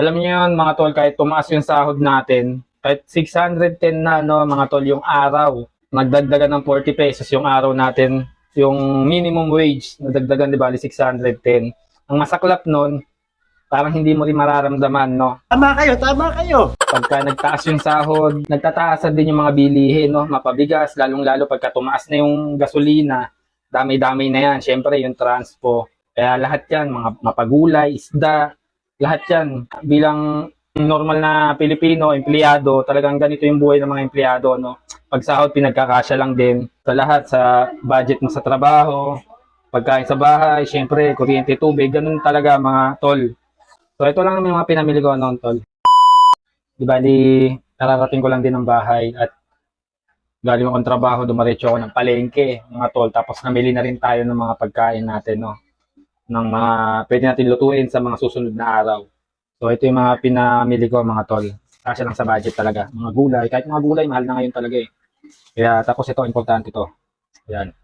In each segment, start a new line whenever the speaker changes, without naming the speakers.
Alam niyo yun, mga tol, kahit tumaas yung sahod natin, kahit 610 na, no, mga tol, yung araw, nagdagdagan ng 40 pesos yung araw natin, yung minimum wage, nadagdagan, di ba, 610. Ang masaklap nun, parang hindi mo rin mararamdaman, no?
Tama kayo, tama kayo.
Pagka nagtaas yung sahod, nagtataasan din yung mga bilihin, no? Mapabigas, lalong-lalo pagka tumaas na yung gasolina, dami-dami na yan. Siyempre, yung transpo. Kaya lahat yan, mga mapagulay, isda, lahat yan. Bilang normal na Pilipino, empleyado, talagang ganito yung buhay ng mga empleyado, no? Pag sahod, pinagkakasya lang din sa lahat, sa budget mo sa trabaho, pagkain sa bahay, siyempre, kuryente, tubig, ganun talaga mga tol. So, ito lang yung mga pinamili ko noon, tol. Di ba, di nararating ko lang din ng bahay at galing akong trabaho, dumaretso ako ng palengke, mga tol. Tapos namili na rin tayo ng mga pagkain natin, no? Ng mga pwede natin lutuin sa mga susunod na araw. So, ito yung mga pinamili ko, mga tol. Kasya lang sa budget talaga. Mga gulay, kahit mga gulay, mahal na ngayon talaga eh. Kaya tapos ito, importante to. Yan.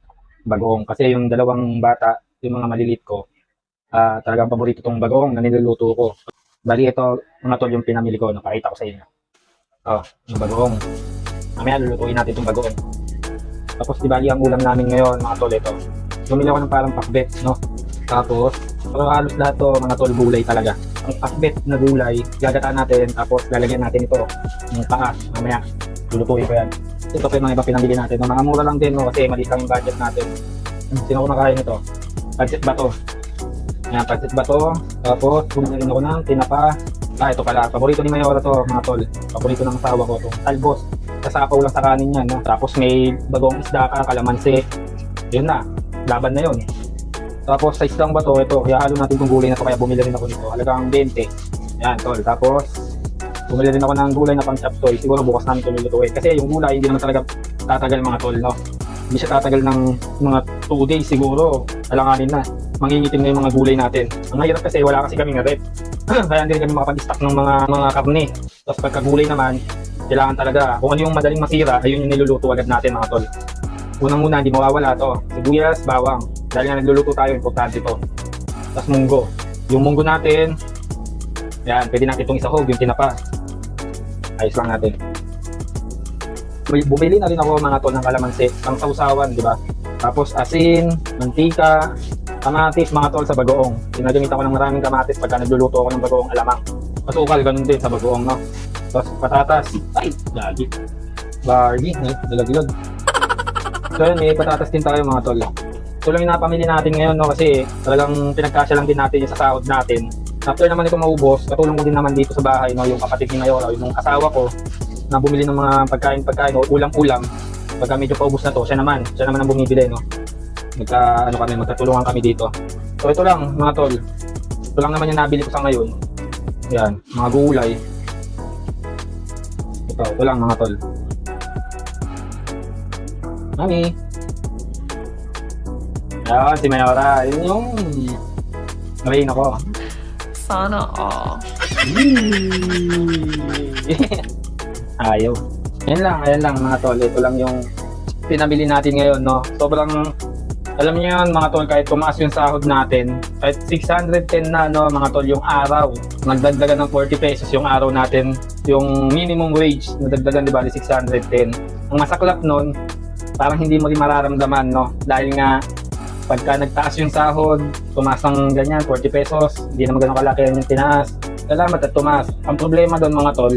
Bagoong. Kasi yung dalawang bata, yung mga malilit ko, ah talagang paborito tong bagoong na niluluto ko. Bali ito, mga tol, yung pinamili ko, napakita ko sa inyo. Oh, yung bagoong. Mamaya lulutuin natin itong bagoong. Tapos di bali ang ulam namin ngayon, mga tol, ito. Bumili ako ng parang pakbet, no? Tapos, pero halos lahat to, mga tol, gulay talaga. Ang pakbet na gulay, gagataan natin, tapos lalagyan natin ito, yung paa, mamaya, lulutuin ko yan. Ito pa yung mga iba pinamili natin. Mga mura lang din, no? kasi maliit lang yung budget natin. Sino ko nakain ito? Pancit bato. Yan, pancit bato. Tapos, bumili rin ako ng tinapa. Ah, ito pala. Paborito ni Mayora to, mga tol. Paborito ng asawa ko to. Talbos. Kasapaw lang sa kanin yan, no? Tapos may bagong isda ka, kalamansi. Yun na. Laban na yun. Tapos sa isdang bato, ito, ihahalo natin itong gulay na to, kaya bumili rin ako nito. Halagang 20. Yan, tol. Tapos, bumili rin ako ng gulay na pang chapsoy. Siguro bukas namin ito lulutuin. Kasi yung gulay, hindi naman talaga tatagal mga tol, no? Hindi siya tatagal ng mga 2 days siguro. Alanganin na. Mangingitim na yung mga gulay natin. Ang hirap kasi wala kasi kaming rep. Kaya hindi kami makapag-stock ng mga mga karne. Tapos pagka gulay naman, kailangan talaga. Kung ano yung madaling masira, ayun yung niluluto agad natin mga tol. Unang-una, hindi mawawala to. Sibuyas, bawang. Dahil nga nagluluto tayo, importante to. Tapos munggo. Yung munggo natin, yan, pwede natin itong isahog, yung tinapa. Ayos lang natin. Bumili na rin ako mga tol ng kalamansi, pang sausawan, di ba? Tapos asin, mantika, kamatis, mga tol sa bagoong. Ginagamit ako ng maraming kamatis pagka nagluluto ako ng bagoong alamang. Masukal, ganun din sa bagoong, no? Tapos patatas. Ay, lagi. Barley, eh, dalaglag. So yun, may patatas din tayo mga tol. Ito lang yung napamili natin ngayon, no? Kasi talagang pinagkasya lang din natin yung sa sahod natin. After naman ito maubos, katulong ko din naman dito sa bahay, no? Yung kapatid ni Mayora, yung asawa ko, na bumili ng mga pagkain-pagkain o ulam-ulam. Pagka medyo paubos na to, siya naman, siya naman ang bumibili, no? Magka, ano kami, magkatulungan kami dito. So ito lang, mga tol. Ito lang naman yung nabili ko sa ngayon. Yan, mga gulay. Ito, ito lang mga tol. Mami. Ayan, si Mayora. Yun yung rain ako.
Sana all.
Ayaw. Yan lang, ayan lang mga tol. Ito lang yung pinabili natin ngayon, no? Sobrang, alam niyo yun mga tol, kahit tumaas yung sahod natin, kahit 610 na, no, mga tol, yung araw, nagdagdagan ng 40 pesos yung araw natin, yung minimum wage, nadagdagan, di ba, 610. Ang masaklap nun, parang hindi mo rin mararamdaman, no? Dahil nga, pagka nagtaas yung sahod, tumaas ng ganyan, 40 pesos, hindi naman ganun kalaki yung tinaas. Salamat at tumaas. Ang problema doon mga tol,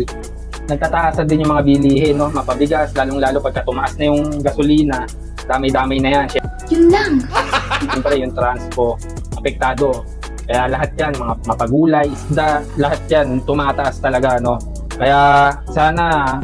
nagtataasan din yung mga bilihin, no? Mapabigas, lalong-lalo pagka tumaas na yung gasolina, dami-dami na yan.
Yun lang.
Siyempre, yung transpo, apektado. Kaya lahat yan, mga mapagulay, isda, lahat yan, tumataas talaga, no? Kaya sana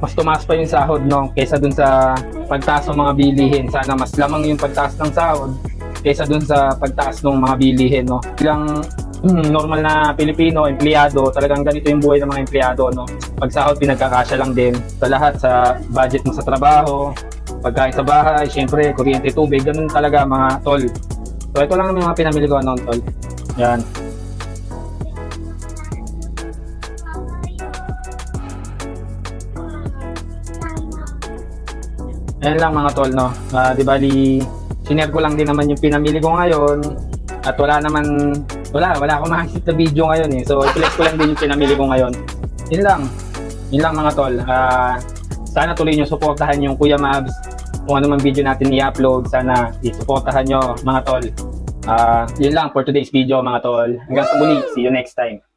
mas tumaas pa yung sahod, no? Kaysa dun sa pagtaas ng mga bilihin. Sana mas lamang yung pagtaas ng sahod kaysa dun sa pagtaas ng mga bilihin, no? Bilang mm, normal na Pilipino, empleyado, talagang ganito yung buhay ng mga empleyado, no? Pag sahod, pinagkakasya lang din sa lahat, sa budget mo sa trabaho, pagkain sa bahay, syempre, kuryente, tubig, ganun talaga mga tol. So, ito lang yung mga pinamili ko noon, tol. Yan. Ayan lang mga tol, no? Ah, di bali, sinare ko lang din naman yung pinamili ko ngayon at wala naman Wala, wala akong makikita na video ngayon eh. So, i-flex ko lang din yung pinamili ko ngayon. Yun lang. Yun lang mga tol. Ah, sana tuloy nyo suportahan yung Kuya Mabs. Kung ano man video natin i-upload, sana isuportahan nyo mga tol. Ah, yun lang for today's video mga tol. Hanggang sa muli. See you next time.